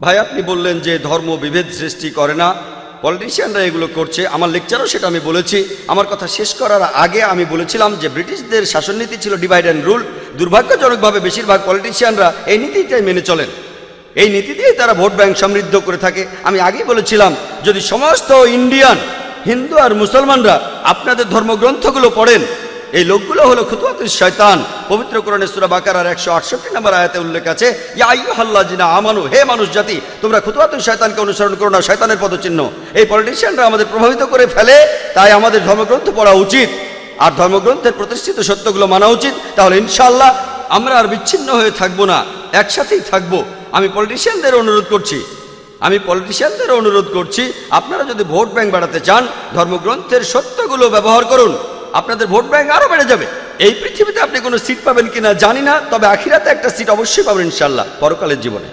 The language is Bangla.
ভাই, আপনি বললেন যে ধর্ম বিভেদ সৃষ্টি করে না। পলিটিশিয়ানরা এগুলো করছে। আমার লেকচারও সেটা আমি বলেছি। আমার কথা শেষ করার আগে আমি বলেছিলাম যে ব্রিটিশদের শাসননীতি ছিল ডিভাইড অ্যান্ড রুল দুর্ভাগ্যজনকভাবে বেশিরভাগ পলিটিশিয়ানরা এই নীতিটাই মেনে চলেন। এই নীতি দিয়ে তারা ভোট ব্যাংক সমৃদ্ধ করে থাকে। আমি আগেই বলেছিলাম, যদি সমস্ত ইন্ডিয়ান হিন্দু আর মুসলমানরা আপনাদের ধর্মগ্রন্থগুলো পড়েন এই লোকগুলো হলো খুতুয়াতুল শয়তান। পবিত্র কোরআনে সূরা বাকারার একশো আটষট্টি নম্বর আয়াতে উল্লেখ আছে, ইয়া আইয়ুহাল্লাযিনা আমানু, হে মানুষ জাতি তোমরা খুতুয়াতুল শয়তানকে অনুসরণ করো না, শয়তানের পদচিহ্ন। এই পলিটিশিয়ানরা আমাদের প্রভাবিত করে ফেলে, তাই আমাদের ধর্মগ্রন্থ পড়া উচিত। আর ধর্মগ্রন্থের প্রতিষ্ঠিত সত্যগুলো মানা উচিত। তাহলে ইনশাআল্লাহ আমরা আর বিচ্ছিন্ন হয়ে থাকব না, একসাথেই থাকব। আমি পলিটিশিয়ানদের অনুরোধ করছি। আমি পলিটিশিয়ানদের অনুরোধ করছি, আপনারা যদি ভোট ব্যাংক বাড়াতে চান, ধর্মগ্রন্থের সত্যগুলো ব্যবহার করুন। আপনাদের ভোট ব্যাংক আরও বেড়ে যাবে। এই পৃথিবীতে আপনি কোনো সিট পাবেন কিনা জানি না, তবে আখিরাতে একটা সিট অবশ্যই পাবেন ইনশাল্লাহ পরকালের জীবনে।